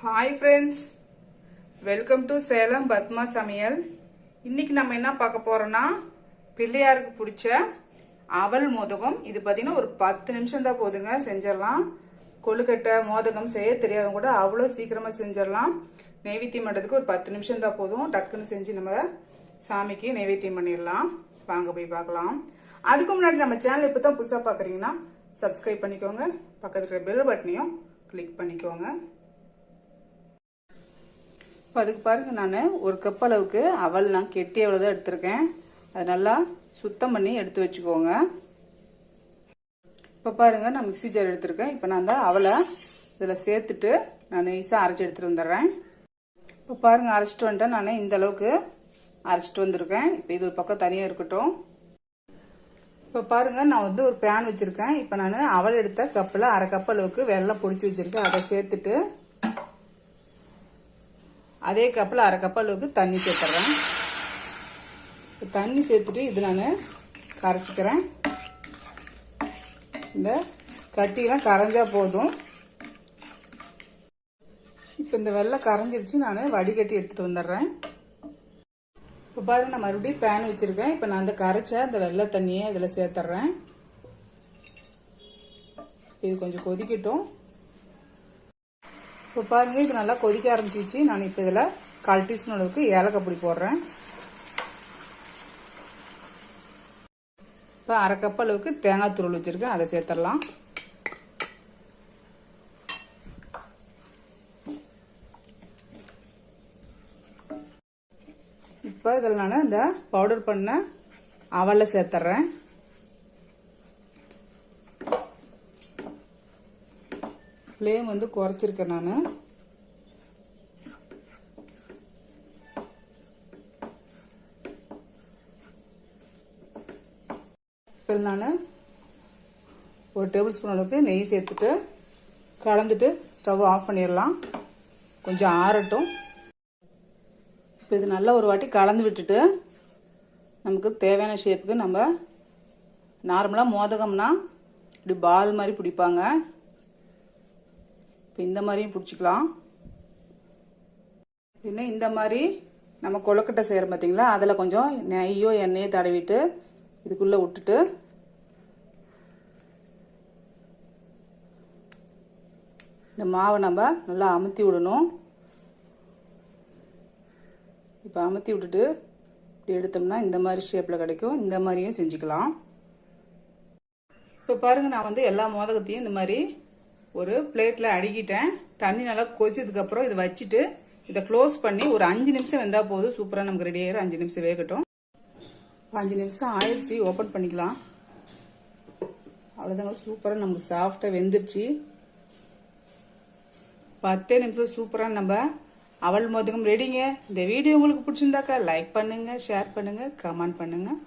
Hi friends welcome to Salem Padma சமையல் இன்னைக்கு நம்ம என்ன பார்க்க போறோம்னா பிள்ளையாருக்கு பிடிச்ச அவல் மோதகம். இது பார்த்தீங்கன்னா ஒரு பத்து நிமிஷம் தான் போதுங்க செஞ்சிடலாம். கொழுக்கட்டை மோதகம் செய்ய தெரியாதவங்க கூட அவ்வளோ சீக்கிரமாக செஞ்சிடலாம். நெய்வேத்தியம் பண்ணுறதுக்கு ஒரு பத்து நிமிஷம் தான் போதும். டக்குன்னு செஞ்சு நம்ம சாமிக்கு நெய்வேத்தியம் பண்ணிடலாம். வாங்க போய் பார்க்கலாம். அதுக்கு முன்னாடி நம்ம சேனல் இப்போ தான் புதுசாக பார்க்குறீங்கன்னா சப்ஸ்கிரைப் பண்ணிக்கோங்க. பக்கத்தில் பெல் பட்டனையும் கிளிக் பண்ணிக்கோங்க. இப்போ அதுக்கு பாருங்க நான் ஒரு கப் அளவுக்கு அவல் நான் கெட்டி அவ்வளோ தான் எடுத்திருக்கேன். அது நல்லா சுத்தம் பண்ணி எடுத்து வச்சுக்கோங்க. இப்போ பாருங்க நான் மிக்ஸி ஜார் எடுத்திருக்கேன். இப்போ நான் அந்த அவலை இதில் சேர்த்துட்டு நான் ஈஸாக அரைச்சி எடுத்துகிட்டு வந்துடுறேன். இப்போ பாருங்க அரைச்சிட்டு வந்துட்டேன். நான் இந்த அளவுக்கு அரைச்சிட்டு வந்திருக்கேன். இப்போ இது ஒரு பக்கம் தனியாக இருக்கட்டும். இப்போ பாருங்க நான் வந்து ஒரு பேன் வச்சிருக்கேன். இப்போ நான் அவல் எடுத்த கப்பில் அரை கப் அளவுக்கு வெள்ளம் பொடிச்சு வச்சிருக்கேன். அதை சேர்த்துட்டு அதே கப்பில் அரை கப் அளவுக்கு தண்ணி சேர்த்துறேன். தண்ணி சேர்த்துட்டு இது நான் கரைச்சிக்கிறேன். இந்த கட்டிலாம் கரைஞ்சா போதும். இப்போ இந்த வெள்ளை கரைஞ்சிருச்சு நான் வடிகட்டி எடுத்துட்டு வந்துடுறேன். இப்போ பாருங்க நான் மறுபடியும் பேன் வச்சுருக்கேன். இப்போ நான் அந்த கரைச்ச அந்த வெள்ளை தண்ணியை இதில் சேர்த்துட்றேன். இது கொஞ்சம் கொதிக்கட்டும். இப்போ பாருங்கள் இது நல்லா கொதிக்க ஆரம்பிச்சிச்சு நான் இப்போ இதில் கால் டீஸ்பூன் அளவுக்கு ஏலக்காய் பொடி போடுறேன். இப்போ அரை கப் அளவுக்கு தேங்காய் துருள் வச்சுருக்கேன். அதை சேர்த்துடலாம். இப்போ இதில் நான் இந்த பவுடர் பண்ண அவலை சேர்த்துறேன். ஃப்ளேம் வந்து குறைச்சிருக்கேன் நான். இப்போ நான் ஒரு டேபிள் ஸ்பூன் அளவுக்கு நெய் சேர்த்துட்டு கலந்துட்டு ஸ்டவ் ஆஃப் பண்ணிடலாம் கொஞ்சம் ஆறட்டும். இப்போ இது நல்லா ஒரு வாட்டி கலந்து விட்டுட்டு நமக்கு தேவையான ஷேப்புக்கு நம்ம நார்மலாக மோதகம்னா இப்படி பால் மாதிரி பிடிப்பாங்க. இப்போ இந்த மாதிரியும் பிடிச்சிக்கலாம். இன்னும் இந்த மாதிரி நம்ம கொழுக்கட்டை செய்கிறோம் பார்த்தீங்களா அதில் கொஞ்சம் நெய்யோ எண்ணெயோ தடவிட்டு இதுக்குள்ளே விட்டுட்டு இந்த மாவை நம்ம நல்லா அமுத்தி விடணும். இப்போ அமுத்தி விட்டுட்டு இப்படி எடுத்தோம்னா இந்த மாதிரி ஷேப்பில் கிடைக்கும். இந்த மாதிரியும் செஞ்சுக்கலாம். இப்போ பாருங்கள் நான் வந்து எல்லா மோதகத்தையும் இந்த மாதிரி ஒரு பிளேட்டில் அடுக்கிட்டேன். தண்ணி நல்லா கொதிச்சதுக்கப்புறம் இதை வச்சுட்டு இதை க்ளோஸ் பண்ணி ஒரு அஞ்சு நிமிஷம் வெந்தால் போதும். சூப்பராக நமக்கு ரெடி ஆயிரும். அஞ்சு நிமிஷம் வேகட்டும். அஞ்சு நிமிஷம் ஆயிடுச்சு. ஓப்பன் பண்ணிக்கலாம். அவ்வளோதாங்க சூப்பராக நமக்கு சாஃப்டாக வெந்துருச்சு. பத்தே நிமிஷம் சூப்பராக நம்ம அவள் மோதகம் ரெடிங்க இந்த வீடியோ உங்களுக்கு பிடிச்சிருந்தாக்கா லைக் பண்ணுங்கள் ஷேர் பண்ணுங்கள் கமெண்ட் பண்ணுங்கள்